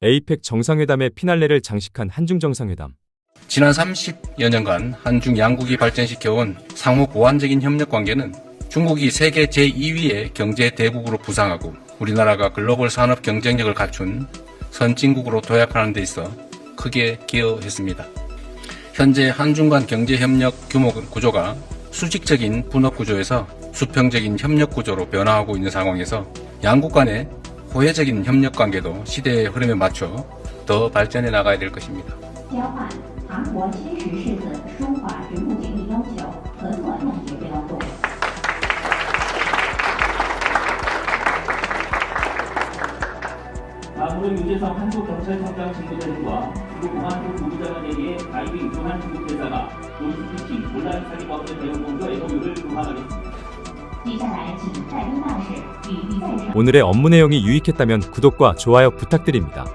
에이펙 정상회담의 피날레를 장식한 한중 정상회담. 지난 30여 년간 한중 양국이 발전시켜온 상호 보완적인 협력 관계는 중국이 세계 제2위의 경제 대국으로 부상하고 우리나라가 글로벌 산업 경쟁력을 갖춘 선진국으로 도약하는 데 있어 크게 기여했습니다. 현재 한중 간 경제 협력 규모 구조가 수직적인 분업 구조에서 수평적인 협력 구조로 변화하고 있는 상황에서 양국 간의 호혜적인 협력 관계도 시대의 흐름에 맞춰 더 발전해 나가야 될 것입니다. 交换韩国七十世子书法植物园艺要求合作冻结标注。 다음으로 유재성 한국경찰청장 직무대행과 그리고 공안부 부부장을 대리해 가입이 유종한 중국 회사가 보이스피싱 온라인 사기법의 대응 공조 MOU를 도함하겠습니다. 接下来，请戴东大使与李在成。 오늘의 업무 내용이 유익했다면 구독과 좋아요 부탁드립니다.